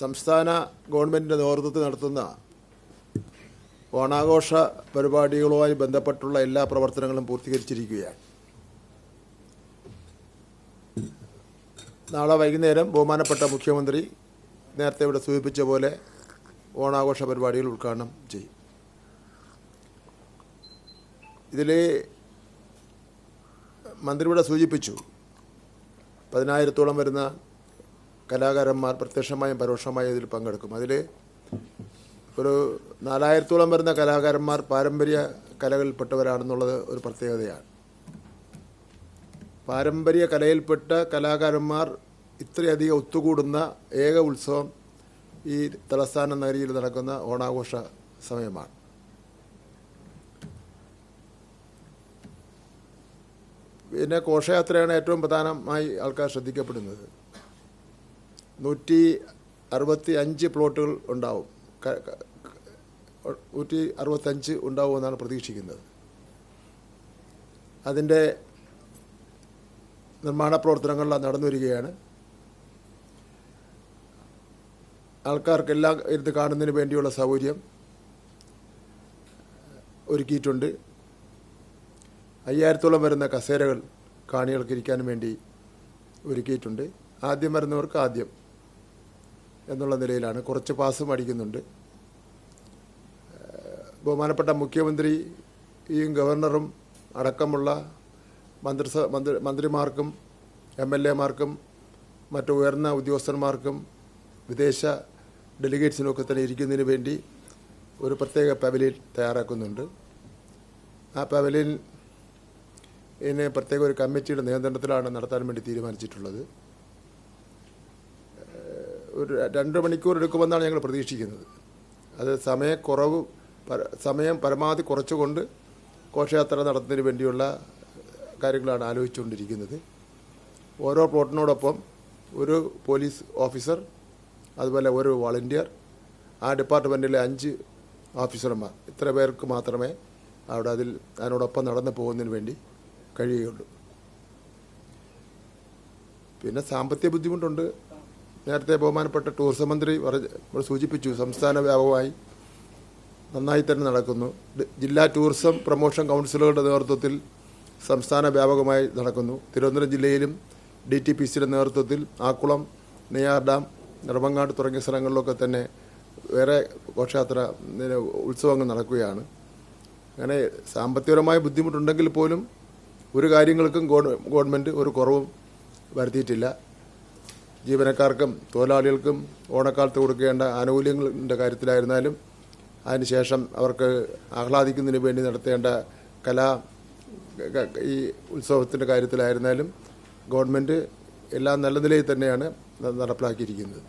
സംസ്ഥാന ഗവൺമെന്റിന്റെ നേതൃത്വത്തിൽ നടത്തുന്ന ഓണാഘോഷ പരിപാടികളുമായി ബന്ധപ്പെട്ടുള്ള എല്ലാ പ്രവർത്തനങ്ങളും പൂർത്തീകരിച്ചിരിക്കുകയാണ്. നാളെ വൈകുന്നേരം ബഹുമാനപ്പെട്ട മുഖ്യമന്ത്രി നേരത്തെ ഇവിടെ സൂചിപ്പിച്ച പോലെ ഓണാഘോഷ പരിപാടികൾ ഉദ്ഘാടനം ചെയ്യും. ഇതിൽ മന്ത്രിയുടെ സൂചിപ്പിച്ചു പതിനായിരത്തോളം വരുന്ന കലാകാരന്മാർ പ്രത്യക്ഷമായും പരോക്ഷമായും ഇതിൽ പങ്കെടുക്കും. അതിൽ ഒരു നാലായിരത്തോളം വരുന്ന കലാകാരന്മാർ പാരമ്പര്യ കലകളിൽപ്പെട്ടവരാണെന്നുള്ളത് ഒരു പ്രത്യേകതയാണ്. പാരമ്പര്യ കലയിൽപ്പെട്ട കലാകാരന്മാർ ഇത്രയധികം ഒത്തുകൂടുന്ന ഏക ഉത്സവം ഈ തലസ്ഥാന നഗരിയിൽ നടക്കുന്ന ഓണാഘോഷ സമയമാണ്. പിന്നെ ഘോഷയാത്രയാണ് ഏറ്റവും പ്രധാനമായി ആൾക്കാർ ശ്രദ്ധിക്കപ്പെടുന്നത്. നൂറ്റി അറുപത്തി അഞ്ച് പ്ലോട്ടുകൾ ഉണ്ടാവും നൂറ്റി അറുപത്തഞ്ച് ഉണ്ടാവുമെന്നാണ് പ്രതീക്ഷിക്കുന്നത്. അതിന്റെ നിർമ്മാണ പ്രവർത്തനങ്ങളെല്ലാം നടന്നു വരികയാണ്. ആൾക്കാർക്കെല്ലാം ഇരുന്ന് കാണുന്നതിന് വേണ്ടിയുള്ള സൗകര്യം ഒരുക്കിയിട്ടുണ്ട്. അയ്യായിരത്തോളം വരുന്ന കസേരകൾ കാണികൾക്ക് ഇരിക്കാൻ വേണ്ടി ഒരുക്കിയിട്ടുണ്ട്. ആദ്യം വരുന്നവർക്ക് ആദ്യം. എന്നുള്ള നിലയിലാണ്. കുറച്ച് പാസും അടിക്കുന്നുണ്ട് ബഹുമാനപ്പെട്ട മുഖ്യമന്ത്രിയും ഗവർണറും അടക്കമുള്ള മന്ത്രിസ മന്ത്രി മന്ത്രിമാർക്കും എം എൽ എമാർക്കും മറ്റു ഉയർന്ന ഉദ്യോഗസ്ഥന്മാർക്കും വിദേശ ഡെലിഗേറ്റ്സിനൊക്കെ തന്നെ ഇരിക്കുന്നതിന് വേണ്ടി ഒരു പ്രത്യേക പവലിയൻ തയ്യാറാക്കുന്നുണ്ട്. ആ പവലിയൻ ഇതിനെ പ്രത്യേക ഒരു കമ്മിറ്റിയുടെ നിയന്ത്രണത്തിലാണ് നടത്താൻ വേണ്ടി തീരുമാനിച്ചിട്ടുള്ളത്. ഒരു രണ്ട് മണിക്കൂർ എടുക്കുമെന്നാണ് ഞങ്ങൾ പ്രതീക്ഷിക്കുന്നത്. അത് സമയക്കുറവ് സമയം പരമാവധി കുറച്ചുകൊണ്ട് ഘോഷയാത്ര നടത്തുന്നതിന് വേണ്ടിയുള്ള കാര്യങ്ങളാണ് ആലോചിച്ചുകൊണ്ടിരിക്കുന്നത്. ഓരോ പ്ലോട്ടിനോടൊപ്പം ഒരു പോലീസ് ഓഫീസർ അതുപോലെ ഒരു വോളണ്ടിയർ ആ ഡിപ്പാർട്ട്മെന്റിലെ അഞ്ച് ഓഫീസർമാർ. ഇത്ര പേർക്ക് മാത്രമേ അവിടെ അതിൽ അതിനോടൊപ്പം നടന്നു പോകുന്നതിന് വേണ്ടി കഴിയുകയുള്ളൂ. പിന്നെ സാമ്പത്തിക ബുദ്ധിമുട്ടുണ്ട്. നേരത്തെ ബഹുമാനപ്പെട്ട ടൂറിസം മന്ത്രി പറഞ്ഞ സൂചിപ്പിച്ചു സംസ്ഥാന വ്യാപകമായി നന്നായി തന്നെ നടക്കുന്നു. ജില്ലാ ടൂറിസം പ്രൊമോഷൻ കൗൺസിലുകളുടെ നേതൃത്വത്തിൽ സംസ്ഥാന വ്യാപകമായി നടക്കുന്നു. തിരുവനന്തപുരം ജില്ലയിലും ഡി ടി പി സിയുടെ നേതൃത്വത്തിൽ ആക്കുളം നെയ്യാർ ഡാം നെടുമങ്ങാട് തുടങ്ങിയ സ്ഥലങ്ങളിലൊക്കെ തന്നെ വേറെ ഘോഷയാത്ര ഉത്സവങ്ങൾ നടക്കുകയാണ്. അങ്ങനെ സാമ്പത്തികപരമായ ബുദ്ധിമുട്ടുണ്ടെങ്കിൽ പോലും ഒരു കാര്യങ്ങൾക്കും ഗവ- ഗവൺമെന്റ് ഒരു കുറവും വരുത്തിയിട്ടില്ല. ജീവനക്കാർക്കും തൊഴിലാളികൾക്കും ഓണക്കാലത്ത് കൊടുക്കേണ്ട ആനുകൂല്യങ്ങളുടെ കാര്യത്തിലായിരുന്നാലും അതിനുശേഷം അവർക്ക് ആഹ്ലാദിക്കുന്നതിന് വേണ്ടി നടത്തേണ്ട കലാ ഈ ഉത്സവത്തിന്റെ കാര്യത്തിലായിരുന്നാലും ഗവൺമെന്റ് എല്ലാം നല്ല നിലയിൽ തന്നെയാണ് നടപ്പിലാക്കിയിരിക്കുന്നത്.